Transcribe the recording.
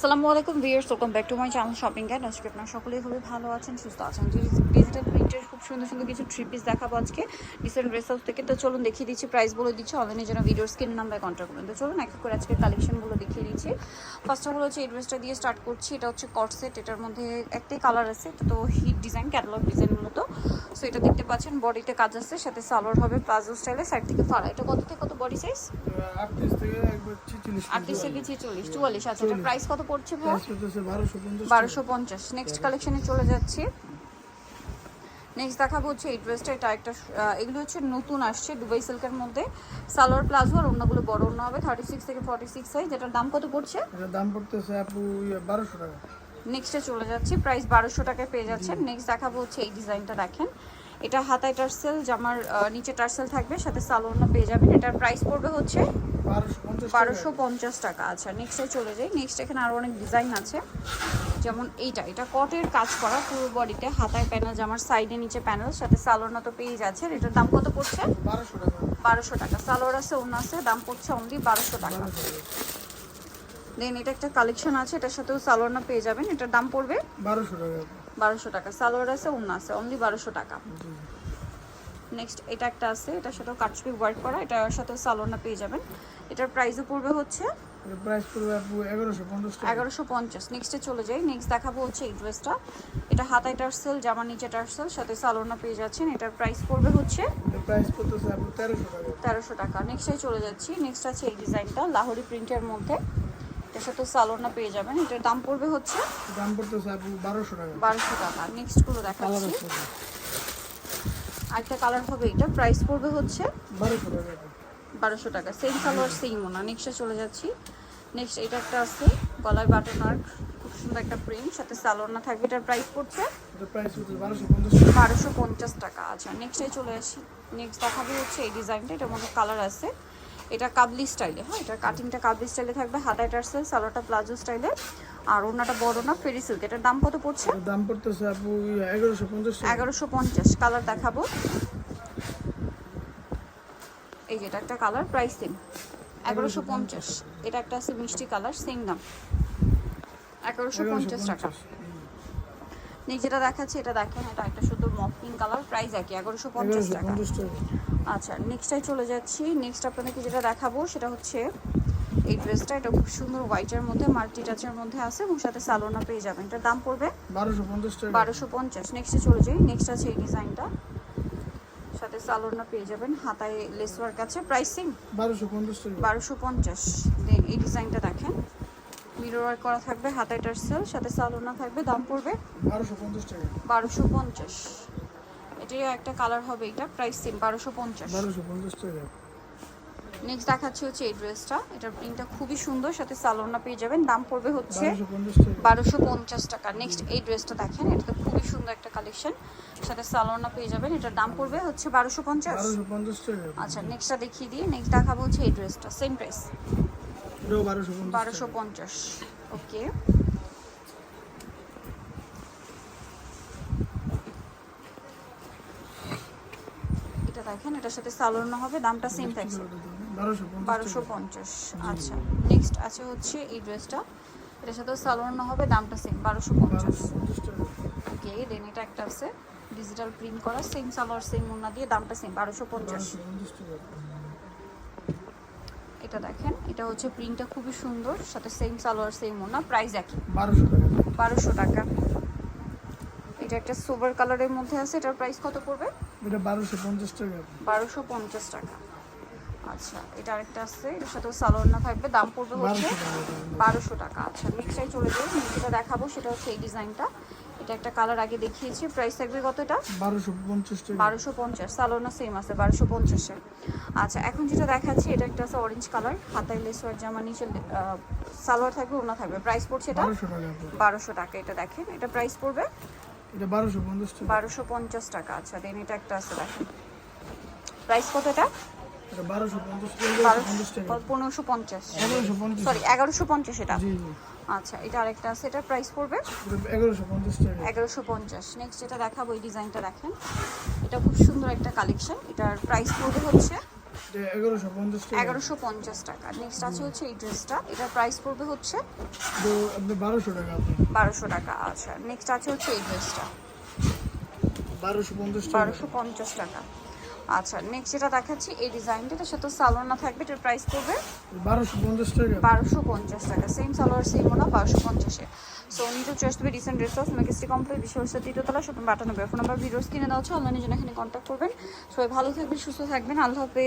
আসসালামু আলাইকুম viewers welcome back to my channel shopping guide. আজকে আপনারা সকলেই খুবই ভালো আছেন, সুস্থ আছেন। ডিজিটাল প্রিন্টের খুব সুন্দর সুন্দর কিছু থ্রি পিস দেখাবো আজকে। রিসেন্ট ড্রেস হাউস থেকে। তো চলুন দেখিয়ে দিচ্ছি প্রাইস বলে দিচ্ছি অনলাইনে যেন ভিডিওর স্ক্রিন নাম্বার কন্ট্যাক্ট করবেন। তো চলুন, এক এক করে আজকে কালেকশনগুলো দেখিয়ে দিচ্ছি। ফার্স্ট অফ অল হচ্ছে এই ড্রেসটা দিয়ে স্টার্ট করছি। এটা হচ্ছে কট সেট এটার মধ্যে একটাই কালার আছে। তো হিট ডিজাইন ক্যাটালগ ডিজাইন মূলত। সো এটা দেখতে পাচ্ছেন বডিতে কাজ আছে সাথে সালোয়ার হবে প্লাজো স্টাইলে সাইড থেকে ফাড়া। এটা কত থেকে কত বডি সাইজ আটত্রিশ থেকে একবার ছিচল্লিশ আটত্রিশ থেকে ছেচল্লিশ চুয়াল্লিশ। আচ্ছা এটা প্রাইস কত পড়ছে ভাই প্রাইস করতেছে বারোশো পঞ্চাশ বারোশো পঞ্চাশ। নেক্সট কালেকশনে চলে যাচ্ছি। নেক্সট দেখাবো হচ্ছে এই ড্রেসটা এটা একটা এগুলো হচ্ছে নতুন আসছে দুবাই সিল্কের মধ্যে। সালোয়ার প্লাজো আর অন্যগুলো বড় অন্য হবে থার্টি সিক্স থেকে ফর্টি সিক্স সাইজ যেটার দাম কত পড়ছে? এটার দাম পড়তেছে আপু বারোশো টাকা। নেক্সটে চলে যাচ্ছি প্রাইস বারোশো টাকায় পেয়ে যাচ্ছেন। নেক্সট দেখাবো হচ্ছে এই ডিজাইনটা দেখেন। এটা হাতায় টার্সেল জামার নিচে টার্সেল থাকবে সাথে সালোয়ারটা পেয়ে যাবেন। এটার প্রাইস পড়বে হচ্ছে বারোশো পঞ্চাশ টাকা। আচ্ছা নেক্সটে চলে যাই। নেক্সট এখানে আরও অনেক ডিজাইন আছে। যেমন এইটা। এটা কটের কাজ করা পুরো বডিতে হাতায় প্যানেল জামার সাইডে নিচে প্যানেল সাথে সালোয়ার তো পেয়ে যাচ্ছে। এটার দাম কত পড়ছে? বারোশো টাকা। বারোশো টাকা। সালোয়ার আছে অন্য আছে দাম পড়ছে অনলি বারোশো টাকা। দেন এটা একটা কালেকশন আছে এটার সাথেও সালোয়ার পেয়ে যাবেন। এটার দাম পড়বে? বারোশো টাকা। বারোশো টাকা। সালোয়ার আছে অন্য আছে অনলি বারোশো টাকা। নেক্সট এটা একটা আছে এটার সাথেও কাটছবি ওয়ার্ক করা এটার সাথেও সালোয়ার না পেয়ে যাবেন। এটার প্রাইসও পড়বে হচ্ছে এগারোশো পঞ্চাশ নেক্সটে চলে যাই। নেক্সট দেখাবো হচ্ছে এই ড্রেসটা এটা হাতায় টার্সেল নিচে টার্সেল সাথে সালোনা পেয়ে যাচ্ছেন। এটার প্রাইস পড়বে হচ্ছে তেরোশো টাকা। তেরোশো টাকা। নেক্সটে চলে যাচ্ছি। নেক্সট আছে এই ডিজাইনটা লাহোরি প্রিন্টের মধ্যে। এটার সাথে সালোনা পেয়ে যাবেন। এটার দাম পড়বে হচ্ছে দাম পড়তেছে আপু বারোশো টাকা। বারোশো টাকা। নেক্সটগুলো কালার দেখাচ্ছি। আরেকটা কালার হবে এটা। প্রাইস পড়বে হচ্ছে বারোশো টাকা আপু। বারোশো টাকা। সেম সালোয়ার সেম না নেক্সটে চলে যাচ্ছি। নেক্সট এটা একটা আছে গলায় বাটন আর্ক খুব সুন্দর একটা প্রিন্ট সাথে সালোনা থাকবে এটার প্রাইস পড়ছে বারোশো পঞ্চাশ টাকা। বারোশো পঞ্চাশ টাকা। আচ্ছা নেক্সটে চলে আসি। নেক্সট দেখাবো হচ্ছে এই ডিজাইনটা এটার মধ্যে কালার আছে। এটা কাবলি স্টাইলে হ্যাঁ এটা কাটিংটা কাবলি স্টাইলে থাকবে হাতায় টার্সেল সালোয়ারটা প্লাজো স্টাইলে। আর ওনাটা বড় না ফেরি সিল্ক এটার দাম কত পড়ছে? দাম পড়তেছে আপু এগারোশো পঞ্চাশ টাকা। এগারোশো পঞ্চাশ কালার দেখাবো। এই যে এটা একটা কালার প্রাইস সেম এগারোশো পঞ্চাশ এটা একটা আছে মিষ্টি কালার সেম দাম। এগারোশো পঞ্চাশ টাকা। নেক্সট যেটা দেখাচ্ছে এটা দেখেন এটা একটা সুন্দর মফিং কালার প্রাইস একই এগারোশো পঞ্চাশ এগারোশো টাকা। পঞ্চাশ টাকা। আচ্ছা নেক্সটটাই চলে যাচ্ছি। নেক্সট আপনাদেরকে যেটা দেখাবো সেটা হচ্ছে এই ড্রেসটা এটা খুব সুন্দর হোয়াইটের মধ্যে মাল্টি টাচের মধ্যে আছে এবং সাথে সালোনা পেয়ে যাবেন। এটার দাম পড়বে বারোশো পঞ্চাশ টাকা। বারোশো পঞ্চাশ। নেক্সটে চলে যাই। নেক্সট আছে এই ডিজাইনটা সাথে সালোনা পেয়ে যাবেন। হাতায় লেস ওয়ার্ক আছে। প্রাইসিং বারোশো পঞ্চাশ টাকা। বারোশো পঞ্চাশ। দেন এই ডিজাইনটা দেখেন। মিরর ওয়ার্ক করা থাকবে হাতায় টার্সেল সাথে সালোনা থাকবে। দাম পড়বে বারোশো পঞ্চাশ টাকা। বারোশো পঞ্চাশ। এটিও একটা কালার হবে এটা প্রাইস সেম বারোশো পঞ্চাশ। টাকা নেক্সট দেখাচ্ছি হচ্ছে এই ড্রেসটা এটার প্রিন্টটা খুবই সুন্দর সাথে সালোনা পেয়ে যাবেন। দাম পড়বে হচ্ছে বারোশো পঞ্চাশ টাকা। নেক্সট এই ড্রেসটা দেখেন এটা তো খুবই সুন্দর একটা কালেকশন সাথে সালোনা পেয়ে যাবেন। এটার দাম পড়বে হচ্ছে বারোশো পঞ্চাশ। আচ্ছা নেক্সটটা দেখিয়ে দিয়ে নেক্সট দেখাবো হচ্ছে এই ড্রেসটা সেম প্রাইস বারোশো পঞ্চাশ ওকে এটা দেখেন এটার সাথে সালোনা হবে দামটা সেম থাকছে বারোশো পঞ্চাশ আচ্ছা। নেক্সট আছে হচ্ছে এই ড্রেসটা এটার সাথে সালোয়ার হবে দামটা সেম বারোশো পঞ্চাশ। ওকে দেন এটা একটা আছে ডিজিটাল প্রিন্ট করা সেম সালোয়ার সেম ওনা দিয়ে দামটা সেম বারোশো পঞ্চাশ। এটা দেখেন এটা হচ্ছে প্রিন্টটা খুবই সুন্দর সাথে সেম সালোয়ার সেম ওনা প্রাইস একই। বারোশো টাকা। বারোশো টাকা। এটা একটা সোবার কালারের মধ্যে আছে এটার প্রাইস কত পড়বে? এটা বারোশো পঞ্চাশ টাকা। বারোশো পঞ্চাশ টাকা। আচ্ছা এটা আরেকটা আছে এটার সাথেও সালোয়ার না থাকবে দাম পড়বে হচ্ছে বারোশো টাকা আচ্ছা নেক্সটাই চলে যাই যেটা দেখাবো সেটা হচ্ছে এই ডিজাইনটা। এটা একটা কালার আগে দেখিয়েছি প্রাইস থাকবে কত এটা? বারোশো পঞ্চাশ টাকা। বারোশো পঞ্চাশ সালোনা সেম আছে বারোশো পঞ্চাশে। আচ্ছা এখন যেটা দেখাচ্ছি এটা একটা আছে অরেঞ্জ কালার হাতায় লেস ওয়ার জামা নিচে সালোয়ার থাকবে ওনা থাকবে। প্রাইস পড়ছে এটা? বারোশো টাকা। আপু। বারোশো টাকা এটা দেখেন এটা প্রাইস পড়বে। এটা বারোশো পঞ্চাশ টাকা। বারোশো পঞ্চাশ টাকা। আচ্ছা দেন এটা একটা আছে দেখেন। প্রাইস কত এটা? এটা বারোশো পঞ্চাশ টাকা এগারোশো পঞ্চাশ টাকা। পনেরোশো পঞ্চাশ। এগারোশো পঞ্চাশ। সরি এগারোশো পঞ্চাশ এটা? জি জি। আচ্ছা এটা আরেকটা আছে এটার প্রাইস পড়বে? এটা এগারোশো পঞ্চাশ টাকা। এগারোশো পঞ্চাশ। নেক্সট যেটা দেখাবো এই ডিজাইনটা দেখেন। এটা খুব সুন্দর একটা কালেকশন এটার প্রাইস পড়বে হচ্ছে এটা এগারোশো পঞ্চাশ টাকা। নেক্সট আছে হচ্ছে এই ড্রেসটা এটার প্রাইস পড়বে হচ্ছে বারোশো টাকা বারোশো টাকা আচ্ছা। নেক্সট আছে হচ্ছে এই ড্রেসটা বারোশো পঞ্চাশ বারোশো পঞ্চাশ টাকা। আচ্ছা নেক্সট যেটা দেখাচ্ছি এই ডিজাইনটা এটার সাথে সালোয়ার না থাকবে এটার প্রাইস পড়বে বারোশো পঞ্চাশ টাকা। বারোশো পঞ্চাশ টাকা। সেম সালোয়ার সেম ওনা বারোশো পঞ্চাশে। সো রিসেন্ট মেকেস্টি কমপ্লিট তৃতীয়তলা শপিং ফোন নাম্বার ভিডিওস কিনে দেওয়া হচ্ছে অনলাইনে জন্য এখানে কন্ট্যাক্ট করবেন। সবাই ভালো থাকবেন সুস্থ থাকবেন আল্লাহ হাফেজ।